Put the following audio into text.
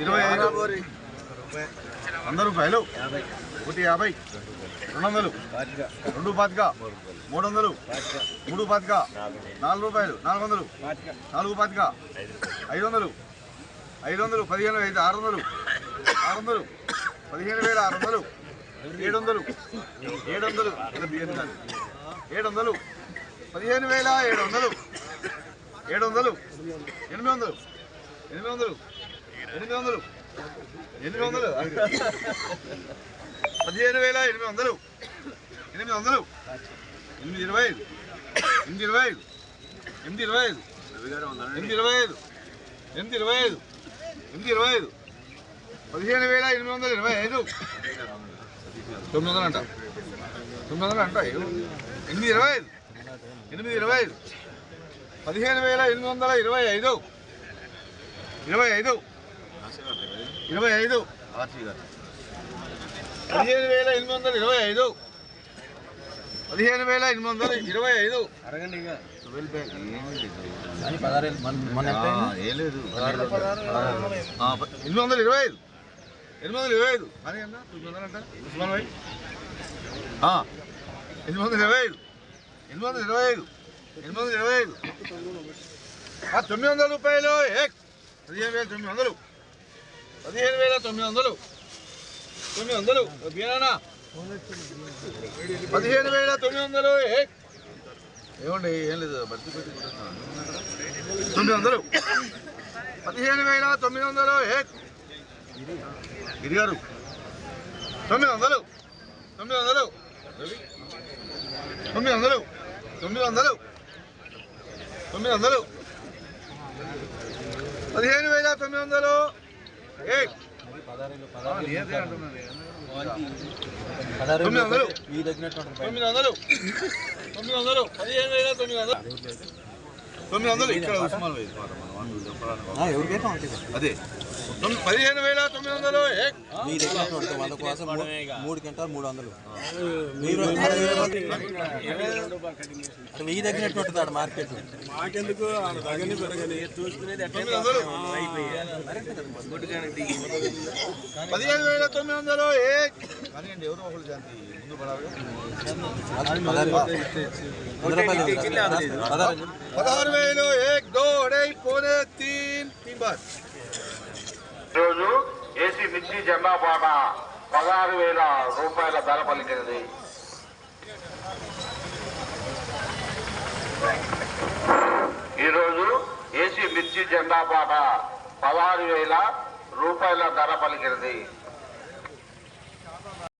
ఇరవై ఐదు వంద రూపాయలు ఒకటి యాభై రెండు వందలు రెండు పాతిక మూడు వందలు మూడు పాతిక నాలుగు రూపాయలు నాలుగు వందలు నాలుగు పాతిక ఐదు వందలు ఐదు వందలు పదిహేను ఐదు ఆరు వందలు ఆరు వందలు పదిహేను వేల ఆరు వందలు ఏడు వందలు ఏడు వందలు ఏడు వందలు పదిహేను వేల ఏడు వందలు ఏడు వందలు ఎనిమిది వందలు ఎనిమిది వందలు ఎనిమిది వందలు ఎనిమిది వందలు పదిహేను వేల ఎనిమిది వందలు ఎనిమిది వందలు ఎనిమిది ఇరవై ఐదు? ఎనిమిది ఇరవై ఐదు? ఎనిమిది ఇరవై ఐదు? ఎనిమిది ఇరవై ఐదు? ఎనిమిది ఇరవై ఐదు? ఎనిమిది ఇరవై ఐదు? పదిహేను వేల ఎనిమిది వందల ఇరవై ఐదు? తొమ్మిది వందలు అంట తొమ్మిది వందలు అంట ఎనిమిది ఇరవై ఐదు? ఎనిమిది ఇరవై ఐదు? పదిహేను వేల ఎనిమిది వందల ఇరవై ఐదు. ఇరవై ఐదు. ఇరవై ఐదు. పదిహేను వేల ఎనిమిది వందల ఇరవై ఐదు. పదిహేను వేల ఎనిమిది వందల ఇరవై ఐదు. లేదు ఎనిమిది వందల ఇరవై ఐదు. ఎనిమిది వందల ఇరవై ఐదు అని అన్న తొమ్మిది వందలు అంట ఉస్మాన్ భాయ్ ఆ, ఎనిమిది వందల ఇరవై ఐదు. ఎనిమిది వందల ఇరవై ఐదు. ఎనిమిది వందల ఇరవై ఐదు. తొమ్మిది వందల రూపాయలు ఏక్ పదిహేను వేల తొమ్మిది వందలు. పదిహేను వేల తొమ్మిది వందలు. తొమ్మిది వందలు. బియ్యనా పదిహేను వేల తొమ్మిది వందలు ఏక్ ఏమండి ఏం లేదు బట్టి పెట్టి తొమ్మిది వందలు. పదిహేను వేల తొమ్మిది వందలు ఏక్ గిరిగారు. తొమ్మిది వందలు. తొమ్మిది వందలు. తొమ్మిది వందలు. తొమ్మిది వందలు. తొమ్మిది వందలు. పదిహేను వేల తొమ్మిది వందలు. ఏ తొమ్మిది వందలు. తొమ్మిది వందలు. తొమ్మిది వందలు. పదిహేను వేల తొమ్మిది వందలు. తొమ్మిది వందలు ఇక్కడ ఉస్మాన్ వాళ్ళు. అదే. తొమ్మిది- పదిహేను వేల తొమ్మిది వందలు. మీ దగ్గర వంద కోసం మూ- మూడు గంటలు మూడు వందలు. మీరు వెయ్యి తగ్గినట్టు ఉంటుంది మార్కెట్. వందలు. పదిహేను వేల తొమ్మిది వందలు. ఏ ఎవరో ఒకరు శాంతి ముందు పదహారు పదహారు వేలు ఏక్ దో అడై పోనే తీన్ తీన్ బార్. రోజు ఏసీ మిర్చి జెండా పాట పదహారు వేల రూపాయల ధర పలికినది ఈరోజు ఏసీ మిర్చి జెండా పాట పదహారు వేల రూపాయల ధర పలికినది